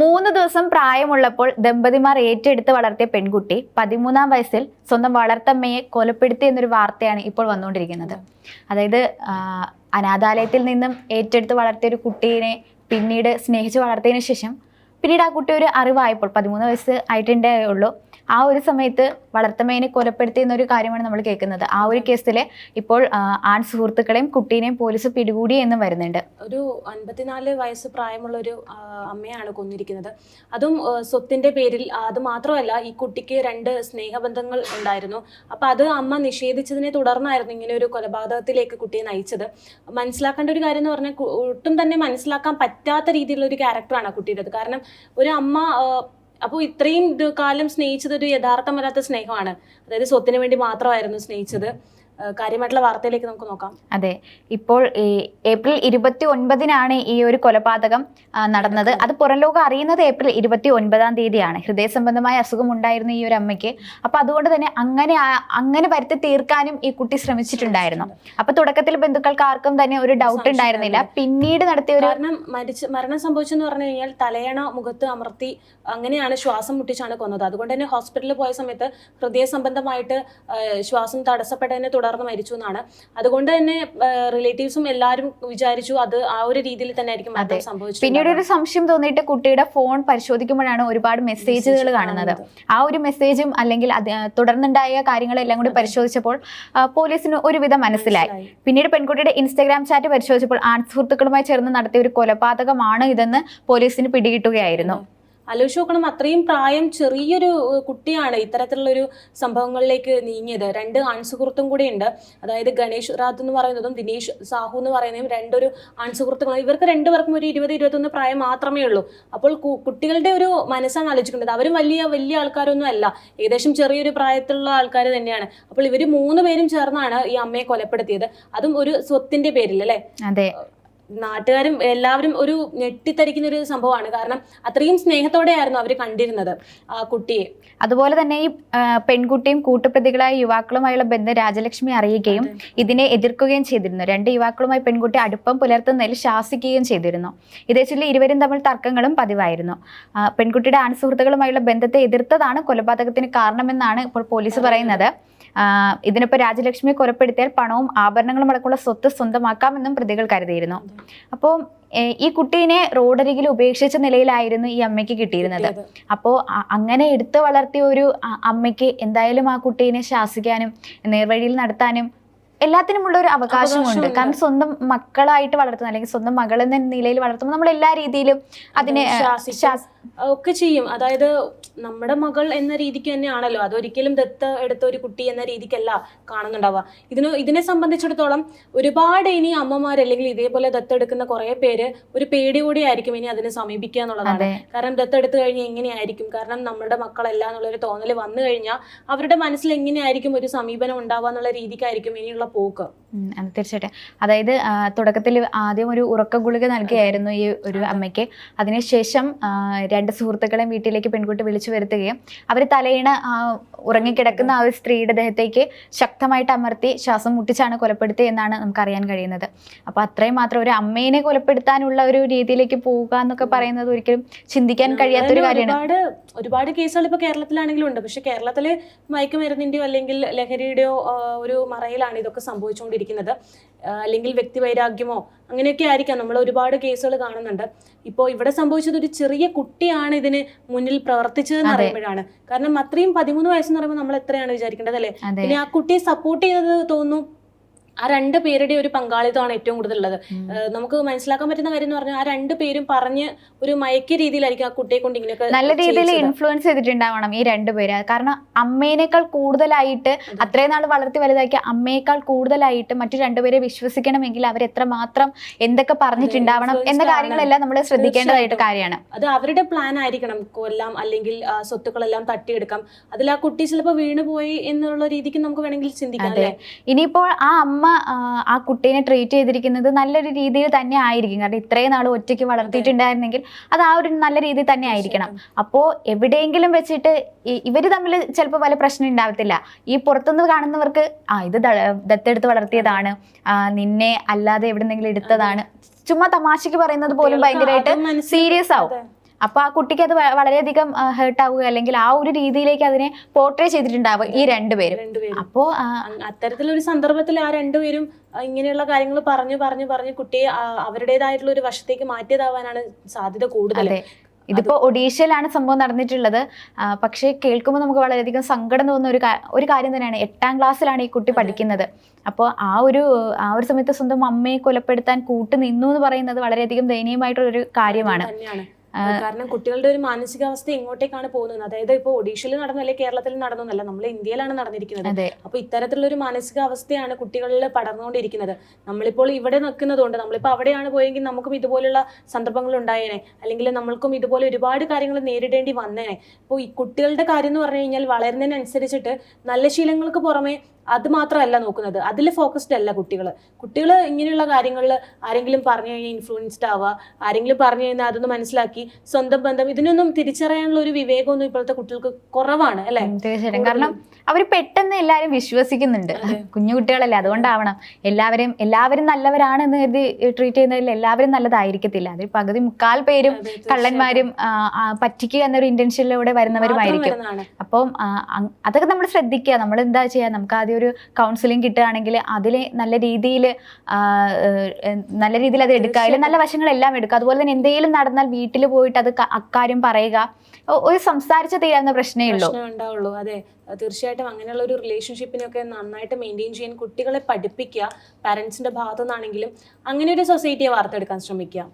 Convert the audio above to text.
മൂന്ന് ദിവസം പ്രായമുള്ളപ്പോൾ ദമ്പതിമാർ ഏറ്റെടുത്ത് വളർത്തിയ പെൺകുട്ടി പതിമൂന്നാം വയസ്സിൽ സ്വന്തം വളർത്തമ്മയെ കൊലപ്പെടുത്തി എന്നൊരു വാർത്തയാണ് ഇപ്പോൾ വന്നുകൊണ്ടിരിക്കുന്നത്. അതായത് അനാഥാലയത്തിൽ നിന്നും ഏറ്റെടുത്ത് വളർത്തിയ ഒരു കുട്ടീനെ പിന്നീട് സ്നേഹിച്ച് വളർത്തിയതിനു ശേഷം പിന്നീട് ആ കുട്ടി ഒരു അറിവായപ്പോൾ പതിമൂന്ന് വയസ്സ് ആയിട്ടുണ്ടേ ഉള്ളൂ. ആ ഒരു സമയത്ത് വളർത്തമേനെ കൊലപ്പെടുത്തി എന്നൊരു കാര്യമാണ് നമ്മൾ കേൾക്കുന്നത്. ആ ഒരു കേസിൽ ഇപ്പോൾ ആൺ സുഹൃത്തുക്കളെയും കുട്ടീനെയും പോലീസ് പിടികൂടി എന്നും വരുന്നുണ്ട്. ഒരു അൻപത്തിനാല് വയസ്സ് പ്രായമുള്ള ഒരു അമ്മയാണ് കൊന്നിരിക്കുന്നത്. അതും സ്വത്തിന്റെ പേരിൽ അത് മാത്രമല്ല ഈ കുട്ടിക്ക് രണ്ട് സ്നേഹബന്ധങ്ങൾ ഉണ്ടായിരുന്നു. അപ്പൊ അത് അമ്മ നിഷേധിച്ചതിനെ തുടർന്നായിരുന്നു ഇങ്ങനെ ഒരു കൊലപാതകത്തിലേക്ക് കുട്ടിയെ നയിച്ചത്. മനസ്സിലാക്കേണ്ട ഒരു കാര്യം എന്ന് പറഞ്ഞാൽ ഒട്ടും തന്നെ മനസ്സിലാക്കാൻ പറ്റാത്ത രീതിയിലുള്ള ഒരു ക്യാരക്ടറാണ് കുട്ടിയുടേത്. കാരണം ഒരു അമ്മ അപ്പോൾ ഇത്രയും കാലം സ്നേഹിച്ചത് ഒരു യഥാർത്ഥമല്ലാത്ത സ്നേഹമാണ്. അതായത് സ്വത്തിന് വേണ്ടി മാത്രമായിരുന്നു സ്നേഹിച്ചത്. കാര്യമായിട്ടുള്ള വാർത്തയിലേക്ക് നമുക്ക് നോക്കാം. അതെ. ഇപ്പോൾ ഏപ്രിൽ ഇരുപത്തി ഒൻപതിനാണ് ഈ ഒരു കൊലപാതകം നടന്നത്. അത് പുറം ലോകം അറിയുന്നത് ഏപ്രിൽ ഇരുപത്തി ഒൻപതാം തീയതിയാണ്. ഹൃദയ സംബന്ധമായ അസുഖം ഉണ്ടായിരുന്നു ഈ ഒരു അമ്മയ്ക്ക്. അപ്പൊ അതുകൊണ്ട് തന്നെ അങ്ങനെ അങ്ങനെ വരുത്തി തീർക്കാനും ഈ കുട്ടി ശ്രമിച്ചിട്ടുണ്ടായിരുന്നു. അപ്പൊ തുടക്കത്തിൽ ബന്ധുക്കൾക്ക് ആർക്കും തന്നെ ഒരു ഡൗട്ട് ഉണ്ടായിരുന്നില്ല. പിന്നീട് നടത്തിയ ഒരു കാരണം മരിച്ച് മരണം സംഭവിച്ചെന്ന് പറഞ്ഞു കഴിഞ്ഞാൽ തലയണ മുഖത്ത് അമർത്തി അങ്ങനെയാണ് ശ്വാസം മുട്ടിച്ചാണ് കൊന്നത്. അതുകൊണ്ട് തന്നെ ഹോസ്പിറ്റലിൽ പോയ സമയത്ത് ഹൃദയ സംബന്ധമായിട്ട് ശ്വാസം തടസ്സപ്പെട്ടതിനെ തുടർന്ന് മരിച്ചു എന്നാണ്. അതുകൊണ്ട് തന്നെ റിലേറ്റീവ്സും എല്ലാവരും വിചാരിച്ചു അത് ആ ഒരു രീതിയിൽ തന്നെ ആയിരിക്കും. മരണം സംഭവിച്ചത് പിന്നീട് ഒരു സംശയം തോന്നിയിട്ട് കുട്ടിയുടെ ഫോൺ പരിശോധിക്കുമ്പോഴാണ് ഒരുപാട് മെസ്സേജുകൾ കാണുന്നത്. ആ ഒരു മെസ്സേജും അല്ലെങ്കിൽ തുടർന്നുണ്ടായ കാര്യങ്ങളെല്ലാം കൂടി പരിശോധിച്ചപ്പോൾ പോലീസിന് ഒരുവിധം മനസ്സിലായി. പിന്നീട് പെൺകുട്ടിയുടെ ഇൻസ്റ്റാഗ്രാം ചാറ്റ് പരിശോധിച്ചപ്പോൾ ആൺ സുഹൃത്തുക്കളുമായി ചേർന്ന് നടത്തിയ ഒരു കൊലപാതകമാണ് ഇതെന്ന് പോലീസിന് പിടികിട്ടുകയായിരുന്നു. ആലോചിച്ച് നോക്കണം അത്രയും പ്രായം ചെറിയൊരു കുട്ടിയാണ് ഇത്തരത്തിലുള്ളൊരു സംഭവങ്ങളിലേക്ക് നീങ്ങിയത്. രണ്ട് ആൺസുഹൃത്തും കൂടി ഉണ്ട് അതായത് ഗണേഷ് റാത്ത് എന്ന് പറയുന്നതും ദിനേഷ് സാഹു എന്ന് പറയുന്നതും രണ്ടൊരു ആൺസുഹൃത്തുക്കളാണ് ഇവർക്ക് രണ്ടുപേർക്കും ഒരു ഇരുപത് ഇരുപത്തൊന്ന് പ്രായം മാത്രമേ ഉള്ളൂ. അപ്പോൾ കുട്ടികളുടെ ഒരു മനസ്സാണ് ആലോചിക്കേണ്ടത്. അവരും വലിയ വലിയ ആൾക്കാരൊന്നും അല്ല. ഏകദേശം ചെറിയൊരു പ്രായത്തിലുള്ള ആൾക്കാർ തന്നെയാണ്. അപ്പോൾ ഇവർ മൂന്ന് പേരും ചേർന്നാണ് ഈ അമ്മയെ കൊലപ്പെടുത്തിയത്. അതും ഒരു സ്വത്തിന്റെ പേരിൽ അല്ലേ അതെ. നാട്ടുകാരും എല്ലാവരും ഒരു ഞെട്ടിത്തരിക്കുന്ന ഒരു സംഭവമാണ്. കാരണം അത്രയും സ്നേഹത്തോടെയായിരുന്നു അവർ കണ്ടിരുന്നത് ആ കുട്ടിയെ. അതുപോലെ തന്നെ ഈ പെൺകുട്ടിയും കൂട്ടുപ്രതികളായ യുവാക്കളുമായുള്ള ബന്ധം രാജലക്ഷ്മി അറിയുകയും ഇതിനെ എതിർക്കുകയും ചെയ്തിരുന്നു. രണ്ട് യുവാക്കളുമായി പെൺകുട്ടി അടുപ്പം പുലർത്തുന്നതിൽ ശാസിക്കുകയും ചെയ്തിരുന്നു. ഇതേ ചൊല്ലി ഇരുവരും തമ്മിൽ തർക്കങ്ങളും പതിവായിരുന്നു. പെൺകുട്ടിയുടെ ആൺസുഹൃത്തുക്കളുമായുള്ള ബന്ധത്തെ എതിർത്തതാണ് കൊലപാതകത്തിന് കാരണമെന്നാണ് ഇപ്പോൾ പോലീസ് പറയുന്നത്. ഇതിനൊപ്പം രാജലക്ഷ്മിയെ കൊലപ്പെടുത്തിയാൽ പണവും ആഭരണങ്ങളും അടക്കമുള്ള സ്വത്ത് സ്വന്തമാക്കാമെന്നും പ്രതികൾ കരുതിയിരുന്നു. അപ്പോൾ ഈ കുട്ടീനെ റോഡരികിൽ ഉപേക്ഷിച്ച നിലയിലായിരുന്നു ഈ അമ്മയ്ക്ക് കിട്ടിയിരുന്നത്. അപ്പോൾ അങ്ങനെ എടുത്തു വളർത്തിയ ഒരു അമ്മയ്ക്ക് എന്തായാലും ആ കുട്ടീനെ ശാസിക്കാനും നേർവഴിയിൽ നടത്താനും എല്ലാത്തിനുമുള്ള ഒരു അവകാശമുണ്ട്. കാരണം സ്വന്തം മക്കളായിട്ട് വളർത്തുന്ന അല്ലെങ്കിൽ സ്വന്തം മകൾ എന്ന നിലയിൽ വളർത്തുമ്പോൾ നമ്മൾ എല്ലാ രീതിയിലും അതിനെ ഒക്കെ ചെയ്യും അതായത് നമ്മുടെ മകൾ എന്ന രീതിക്ക് തന്നെയാണല്ലോ. അതൊരിക്കലും ദത്ത് എടുത്ത ഒരു കുട്ടി എന്ന രീതിക്കല്ല കാണുന്നുണ്ടാവുക. ഇതിന് ഇതിനെ സംബന്ധിച്ചിടത്തോളം ഒരുപാട് ഇനി അമ്മമാർ അല്ലെങ്കിൽ ഇതേപോലെ ദത്തെടുക്കുന്ന കുറെ പേര് ഒരു പേടി കൂടി ആയിരിക്കും ഇനി അതിനെ സമീപിക്കുക എന്നുള്ളതാണ്. കാരണം ദത്തെടുത്ത് കഴിഞ്ഞാൽ എങ്ങനെയായിരിക്കും? കാരണം നമ്മുടെ മക്കളല്ല എന്നുള്ളൊരു തോന്നൽ വന്നു കഴിഞ്ഞാൽ അവരുടെ മനസ്സിൽ എങ്ങനെയായിരിക്കും ഒരു സമീപനം ഉണ്ടാവുക എന്നുള്ള രീതിക്കായിരിക്കും ഇനിയുള്ള പോക്ക്. തീർച്ചയായിട്ടും. അതായത് തുടക്കത്തിൽ ആദ്യം ഒരു ഉറക്ക ഗുളിക നൽകിയായിരുന്നു ഈ ഒരു അമ്മയ്ക്ക്. അതിനുശേഷം രണ്ട് സുഹൃത്തുക്കളെയും വീട്ടിലേക്ക് പെൺകുട്ടി വിളിച്ചു വരുത്തുകയും അവർ തലയിണ ഉറങ്ങിക്കിടക്കുന്ന ആ ഒരു സ്ത്രീയുടെ ദേഹത്തേക്ക് ശക്തമായിട്ട് അമർത്തി ശ്വാസം മുട്ടിച്ചാണ് കൊലപ്പെടുത്തിയത് എന്നാണ് നമുക്ക് അറിയാൻ കഴിയുന്നത്. അപ്പോൾ അത്രയും മാത്രം ഒരു അമ്മേനെ കൊലപ്പെടുത്താനുള്ള ഒരു രീതിയിലേക്ക് പോവുക എന്നൊക്കെ പറയുന്നത് ഒരിക്കലും ചിന്തിക്കാൻ കഴിയാത്ത ഒരു കാര്യമാണ്. ഒരുപാട് ഒരുപാട് കേസുകൾ ഇപ്പോൾ കേരളത്തിലാണെങ്കിലും ഉണ്ട്. പക്ഷേ കേരളത്തിൽ മയക്കുമരുന്നിന്റെയോ അല്ലെങ്കിൽ ലഹരിയുടെയോ ഒരു മറയിലാണ് ഇതൊക്കെ സംഭവിച്ചുകൊണ്ടിരിക്കുന്നത്. അല്ലെങ്കിൽ വ്യക്തിവൈരാഗ്യമോ അങ്ങനെയൊക്കെ ആയിരിക്കാം. നമ്മൾ ഒരുപാട് കേസുകൾ കാണുന്നുണ്ട്. ഇപ്പോൾ ഇവിടെ സംഭവിച്ചത് ഒരു ചെറിയ കുട്ടിയാണ് ഇതിന് മുന്നിൽ പ്രവർത്തിച്ചതെന്ന് എന്ന് അറിയുമ്പോഴാണ്. കാരണം അത്രയും പതിമൂന്ന് വയസ്സെന്ന് പറയുമ്പോൾ നമ്മൾ എത്രയാണ് വിചാരിക്കേണ്ടത് അല്ലേ? പിന്നെ ആ കുട്ടിയെ സപ്പോർട്ട് ചെയ്തത് തോന്നുന്നു. ആ രണ്ട് പേരുടെ ഒരു പങ്കാളിത്തമാണ് ഏറ്റവും കൂടുതൽ ഉള്ളത് നമുക്ക് മനസ്സിലാക്കാൻ പറ്റുന്ന കാര്യം എന്ന് പറഞ്ഞാൽ ആ രണ്ട് പേരും പറഞ്ഞ് ഒരു മയക്കിയ രീതിയിലായിരിക്കും ആ കുട്ടിയെ കൊണ്ട് ഇങ്ങനെയൊക്കെ നല്ല രീതിയിൽ. ഇൻഫ്ലുവൻസ് ചെയ്തിട്ടുണ്ടാവണം ഈ രണ്ടുപേര് കാരണം അമ്മേനേക്കാൾ കൂടുതലായിട്ട് അത്രയും നാൾ വളർത്തി വലുതാക്കിയ അമ്മയേക്കാൾ കൂടുതലായിട്ട് മറ്റു രണ്ടുപേരെ വിശ്വസിക്കണമെങ്കിൽ അവർ എത്രമാത്രം എന്തൊക്കെ പറഞ്ഞിട്ടുണ്ടാവണം എന്ന കാര്യങ്ങളെല്ലാം നമ്മൾ ശ്രദ്ധിക്കേണ്ടതായിട്ട് കാര്യമാണ്. അത് അവരുടെ പ്ലാൻ ആയിരിക്കണം. കൊല്ലാം അല്ലെങ്കിൽ സ്വത്തുക്കളെല്ലാം തട്ടിയെടുക്കാം. അതിൽ ആ കുട്ടി ചിലപ്പോൾ വീണുപോയി എന്നുള്ള രീതിക്ക് നമുക്ക് വേണമെങ്കിൽ ചിന്തിക്കാം അല്ലേ? ഇനിയിപ്പോൾ ആ അമ്മ ആ, കുട്ടീനെ ട്രീറ്റ് ചെയ്തിരിക്കുന്നത് നല്ലൊരു രീതിയിൽ തന്നെ ആയിരിക്കും. കാരണം ഇത്രയും നാൾ ഒറ്റയ്ക്ക് വളർത്തിയിട്ടുണ്ടായിരുന്നെങ്കിൽ അത് ആ ഒരു നല്ല രീതിയിൽ തന്നെ ആയിരിക്കണം. അപ്പോൾ എവിടെയെങ്കിലും വെച്ചിട്ട് ഇവർ തമ്മിൽ ചിലപ്പോൾ വല്ല പ്രശ്നം ഉണ്ടാവത്തില്ല ഈ പുറത്തുനിന്ന് കാണുന്നവർക്ക് ആ ഇത് ദത്തെടുത്ത് വളർത്തിയതാണ്. നിന്നെ അല്ലാതെ എവിടെന്നെങ്കിലും എടുത്തതാണ്. ചുമ്മാ തമാശക്ക് പറയുന്നത് പോലും ഭയങ്കരമായിട്ട് സീരിയസ് ആവും. അതെ. അപ്പൊ ആ കുട്ടിക്ക് അത് വളരെയധികം ഹേർട്ട് ആവുക അല്ലെങ്കിൽ ആ ഒരു രീതിയിലേക്ക് അതിനെ പോർട്രേ ചെയ്തിട്ടുണ്ടാവുക ഈ രണ്ടുപേരും രണ്ടുപേരും അപ്പോ ആ, അങ് അത്തരത്തിലൊരു സന്ദർഭത്തിൽ ആ രണ്ടുപേരും ഇങ്ങനെയുള്ള കാര്യങ്ങൾ പറഞ്ഞു പറഞ്ഞു പറഞ്ഞു കുട്ടിയെ അവരുടേതായിട്ടുള്ള ഒരു വശത്തേക്ക് മാറ്റിയതാവാനാണ് സാധ്യത കൂടുതൽ. ഇതിപ്പോ ഒഡീഷയിലാണ് സംഭവം നടന്നിട്ടുള്ളത്. പക്ഷേ കേൾക്കുമ്പോൾ നമുക്ക് വളരെയധികം സങ്കടം തോന്നുന്ന ഒരു ഒരു കാര്യം തന്നെയാണ്. എട്ടാം ക്ലാസ്സിലാണ് ഈ കുട്ടി പഠിക്കുന്നത്. അപ്പോൾ ആ ഒരു ആ ഒരു സമയത്ത് സ്വന്തം അമ്മയെ കൊലപ്പെടുത്താൻ കൂട്ടുനിന്നു എന്ന് പറയുന്നത് വളരെയധികം ദയനീയമായിട്ടുള്ള ഒരു കാര്യമാണ്. കാരണം കുട്ടികളുടെ ഒരു മാനസികാവസ്ഥ ഇങ്ങോട്ടേക്കാണ് പോകുന്നത്. അതായത് ഇപ്പോൾ ഒഡീഷയിൽ നടന്നു അല്ലെങ്കിൽ കേരളത്തിൽ നടന്നല്ല നമ്മൾ ഇന്ത്യയിലാണ് നടന്നിരിക്കുന്നത്. അപ്പൊ ഇത്തരത്തിലുള്ള ഒരു മാനസികാവസ്ഥയാണ് കുട്ടികളിൽ പടർന്നുകൊണ്ടിരിക്കുന്നത്. നമ്മളിപ്പോൾ ഇവിടെ നിൽക്കുന്നതുകൊണ്ട് നമ്മളിപ്പോ അവിടെയാണ് പോയെങ്കിൽ നമുക്കും ഇതുപോലുള്ള സന്ദർഭങ്ങൾ ഉണ്ടായേനെ. അല്ലെങ്കിൽ നമ്മൾക്കും ഇതുപോലെ ഒരുപാട് കാര്യങ്ങൾ നേരിടേണ്ടി വന്നേനെ. ഇപ്പോൾ ഈ കുട്ടികളുടെ കാര്യം എന്ന് പറഞ്ഞു കഴിഞ്ഞാൽ വളരുന്നതിനനുസരിച്ചിട്ട് നല്ല ശീലങ്ങൾക്ക് പുറമെ അത് മാത്രമല്ല നോക്കുന്നത്. അതിൽ ഫോക്കസ്ഡ് അല്ല കുട്ടികൾ. കുട്ടികൾ ഇങ്ങനെയുള്ള കാര്യങ്ങളിൽ ആരെങ്കിലും പറഞ്ഞു കഴിഞ്ഞാൽ ഇൻഫ്ലുവൻസ്ഡ് ആവുക ആരെങ്കിലും പറഞ്ഞു കഴിഞ്ഞാൽ അതൊന്ന് മനസ്സിലാക്കി സ്വന്തം ബന്ധം ഇതിനൊന്നും തിരിച്ചറിയാനുള്ള ഒരു വിവേകമൊന്നും ഇപ്പോഴത്തെ കുട്ടികൾക്ക് കുറവാണ് അല്ലേ? തീർച്ചയായിട്ടും. കാരണം അവർ പെട്ടെന്ന് എല്ലാവരും വിശ്വസിക്കുന്നുണ്ട്. കുഞ്ഞു കുട്ടികളല്ലേ അതുകൊണ്ടാവണം. എല്ലാവരും എല്ലാവരും നല്ലവരാണ് എന്ന് കരുതി ട്രീറ്റ് ചെയ്യുന്നതിൽ എല്ലാവരും നല്ലതായിരിക്കത്തില്ല. അതിൽ പകുതി മുക്കാൽ പേരും കള്ളന്മാരും പറ്റിക്കുക എന്നൊരു ഇന്റൻഷനിലൂടെ വരുന്നവരുമായിരിക്കും. അപ്പം അതൊക്കെ നമ്മൾ ശ്രദ്ധിക്കുക. നമ്മൾ എന്താ ചെയ്യുക നമുക്ക് ആദ്യം ഒരു കൗൺസിലിംഗ് കിട്ടുകയാണെങ്കിൽ അതിൽ നല്ല രീതിയിൽ നല്ല രീതിയിൽ അത് എടുക്കുക. അതിൽ നല്ല വശങ്ങളെല്ലാം എടുക്കുക. അതുപോലെ തന്നെ എന്തെങ്കിലും നടന്നാൽ വീട്ടിൽ പോയിട്ട് അത് അക്കാര്യം പറയുക. ഒരു സംസാരിച്ച തീരാവുന്ന പ്രശ്നമേ ഉള്ളൂ. അതെ. അത് തീർച്ചയായിട്ടും അങ്ങനെയുള്ള ഒരു റിലേഷൻഷിപ്പിനൊക്കെ നന്നായിട്ട് മെയിന്റെയിൻ ചെയ്യാൻ കുട്ടികളെ പഠിപ്പിക്കുക പാരൻസിന്റെ ഭാഗത്തു നിന്നാണെങ്കിലും അങ്ങനെ ഒരു സൊസൈറ്റിയെ വാർത്തെടുക്കാൻ ശ്രമിക്കുക.